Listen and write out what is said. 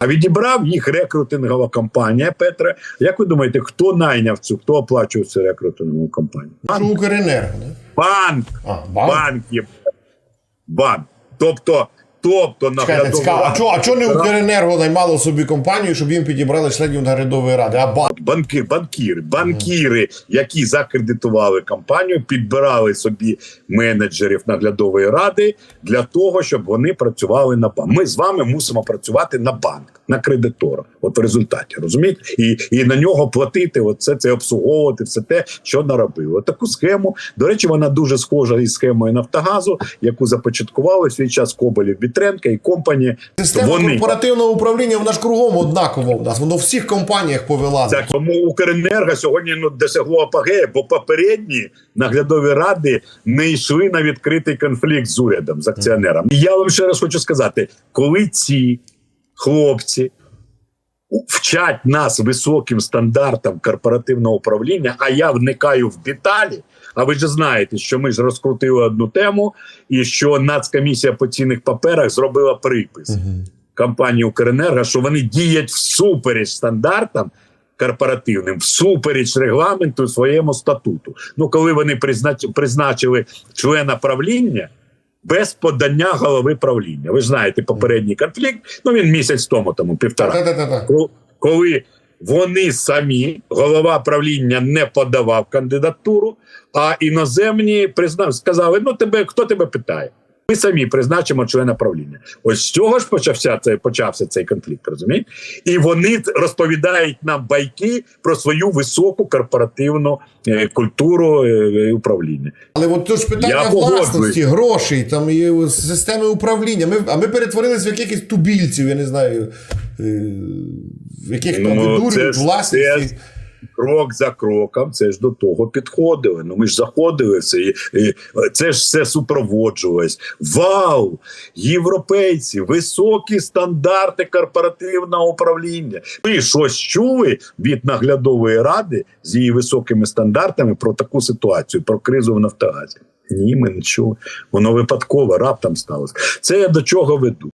А відібрав їх рекрутингова компанія Петра. Як ви думаєте, хто найняв цю, хто оплачував цю рекрутингову компанію? Банк. Укренерго, да? Банк, А, банк. банк є. Банк. Тобто, тобто Чекайте, наглядова цікаво, а чого а чо не Укренерго наймало собі компанію, щоб їм підібрали членів наглядової ради, а банк? банки, банкіри, банкіри, які закредитували компанію, підбирали собі менеджерів наглядової ради для того, щоб вони працювали на банк. Ми з вами мусимо працювати на банк, на кредитора. От в результаті розумієте, і, і на нього платити. Оце це обслуговувати все те, що наробило. Таку схему. До речі, вона дуже схожа із схемою Нафтогазу, яку започаткували в свій час Коболів Вітренка і компанії. Система Вони корпоративного управління вона ж кругом однаково у нас. Воно в всіх компаніях повела. Так, тому Укренерго сьогодні ну, досягло апогею, бо попередні наглядові ради не йшли на відкритий конфлікт з урядом, з акціонером. І я вам ще раз хочу сказати: коли ці хлопці вчать нас високим стандартам корпоративного управління, а я вникаю в деталі. А ви ж знаєте, що ми ж розкрутили одну тему, і що Нацкомісія по цінних паперах зробила припис компанії Укренерго, що вони діють всупереч стандартам корпоративним, всупереч регламенту своєму статуту. Ну, коли вони признач- призначили члена правління. Без подання голови правління. Ви ж знаєте попередній конфлікт. Ну він місяць тому, тому півтора. Та-та-та-та. Коли вони самі, голова правління не подавав кандидатуру, а іноземні признав, сказали: ну тебе хто тебе питає? Ми самі призначимо члена правління. Ось з цього ж почався цей почався цей конфлікт, розумієте? І вони розповідають нам байки про свою високу корпоративну е, культуру е, управління. Але от тут ж питання Я власності, грошей, там і системи управління. Ми, а ми перетворились в якихось тубільців, я не знаю, е, в яких там Ну, видурюють власність. це- крок за кроком, це ж до того підходили. Ну ми ж заходили в це, і, і це ж все супроводжувалось. Вау! Європейці, високі стандарти корпоративного управління. Ви щось чули від наглядової ради з її високими стандартами про таку ситуацію, про кризу в Нафтогазі? Ні, ми не чули. Воно випадково раптом сталося. Це я до чого веду.